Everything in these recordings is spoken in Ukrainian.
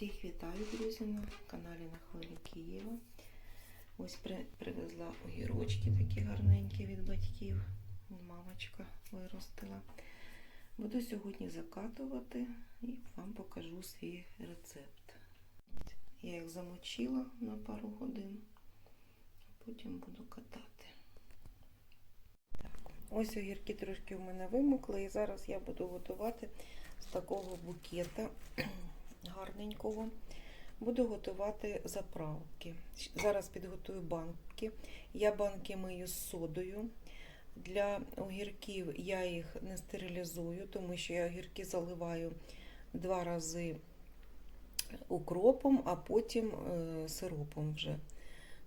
Всіх вітаю, друзі, на каналі на хвилі Києва. Ось при, привезла огірочки такі гарненькі від батьків. Мамочка виростила. Буду сьогодні закатувати і вам покажу свій рецепт. Я їх замочила на пару годин, потім буду катати. Так, ось огірки трошки у мене вимокли, і зараз я буду готувати з такого букета гарненького. Буду готувати заправки. Зараз підготую банки. Я банки мию з содою. Для огірків я їх не стерилізую, тому що я огірки заливаю два рази укропом, а потім е, сиропом вже.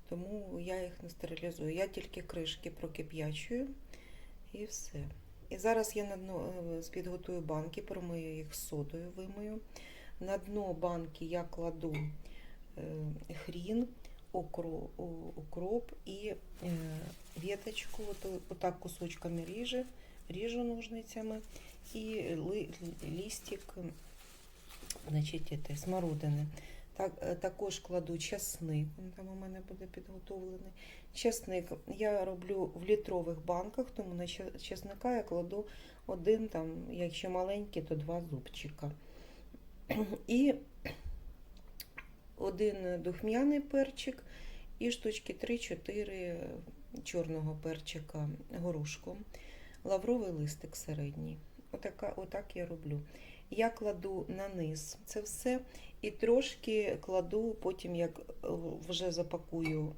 Тому я їх не стерилізую. Я тільки кришки прокип'ячую і все. І зараз я е, підготую банки, промию їх з содою, вимию. На дно банки я кладу е, хрін, укроп і е, віточку, от, отак кусочками ріжу, ріжу ножницями і ли, лістик значить, это, смородини. Так, е, також кладу часник, він там у мене буде підготовлений. Часник я роблю в літрових банках, тому на часника я кладу один, там, якщо маленький, то два зубчика. І один духмяний перчик і штучки 3-4 чорного перчика горошком. Лавровий листик середній. Отака, отак я роблю. Я кладу на низ це все і трошки кладу, потім як вже запакую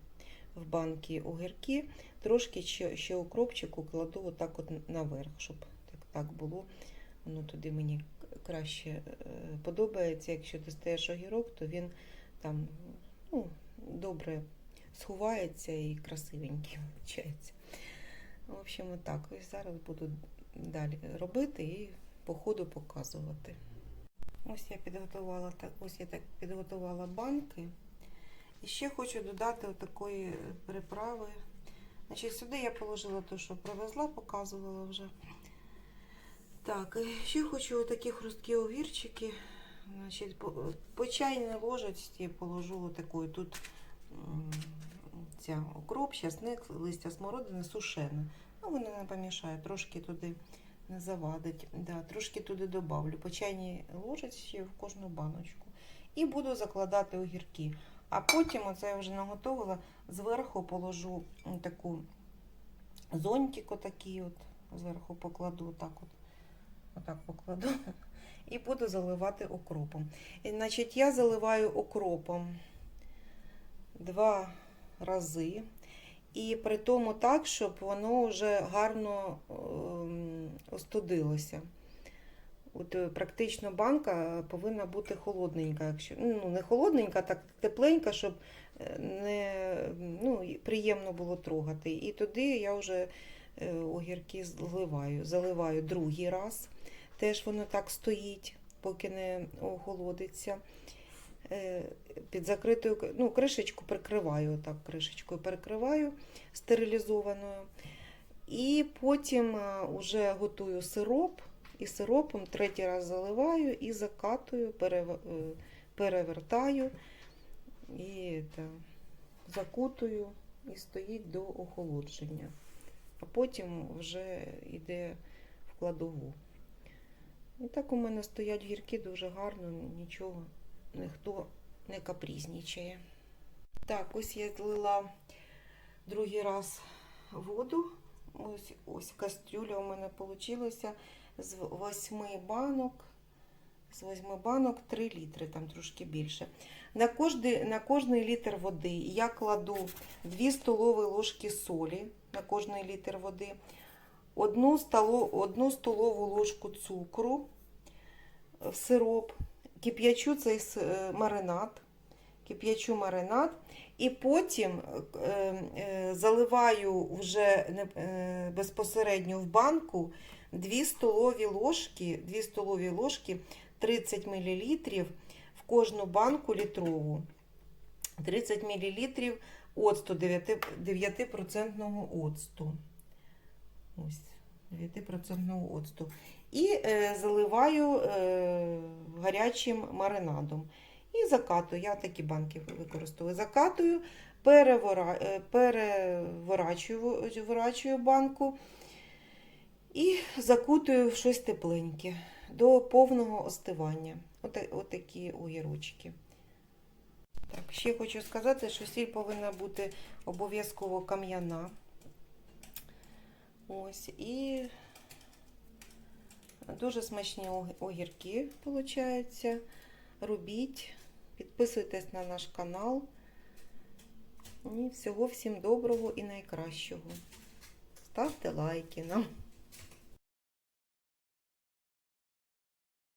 в банки огірки, трошки ще, ще укропчику кладу отак от наверх, щоб так, так було. Воно туди мені краще е, подобається. Якщо достаєш огірок, то він там ну, добре сховається і красивенький виходить. В общем, отак. Ось зараз буду далі робити і по ходу показувати. Ось я підготувала так, ось я так підготувала банки. І ще хочу додати такої приправи. Значить, сюди я положила те, що привезла, показувала вже. Так, ще хочу такі хрусткі огірчики. Значить, по, чайній ложечці положу такою тут ця укроп, часник, листя смородини сушене. Ну, воно не помішає, трошки туди не завадить. Да, трошки туди добавлю. По чайній ложечці в кожну баночку. І буду закладати огірки. А потім, оце я вже наготовила, зверху положу таку зонтик отакий от, зверху покладу, отак от. Отак покладу. І буду заливати окропом. І, значить, я заливаю окропом два рази. І при тому так, щоб воно вже гарно ем, остудилося. От е, практично банка повинна бути холодненька. Якщо, ну, не холодненька, так тепленька, щоб е, не, ну, приємно було трогати. І туди я вже е, огірки зливаю. Заливаю другий раз. Теж воно так стоїть, поки не охолодиться. Е, Під закритою ну, кришечку прикриваю, так, кришечкою перекриваю стерилізованою. І потім вже готую сироп, і сиропом третій раз заливаю і закатую, е, перевертаю і та, закутую і стоїть до охолодження. А потім вже йде в кладову. І так у мене стоять гірки дуже гарно, нічого, ніхто не капризнічає. Так, ось я злила другий раз воду. Ось, ось кастрюля у мене вийшла з восьми банок. З восьми банок 3 літри, там трошки більше. На кожний, на кожний літр води я кладу 2 столові ложки солі на кожний літр води, одну, столо, одну столову ложку цукру в сироп, кип'ячу цей е, маринад, кип'ячу маринад, і потім е, е, заливаю вже е, безпосередньо в банку 2 столові ложки, 2 столові ложки 30 мл в кожну банку літрову. 30 мл оцту 9%, 9% оцту. Ось, 9% оцту. І е, заливаю е, гарячим маринадом. І закатую. Я такі банки використовую. Закатую, перевора... е, переворачую банку і закутую в щось тепленьке до повного остивання. Ота- Отакі огірочки. Так, ще хочу сказати, що сіль повинна бути обов'язково кам'яна. Ось, і дуже смачні огірки, виходить. Робіть, підписуйтесь на наш канал. І всього всім доброго і найкращого. Ставте лайки нам.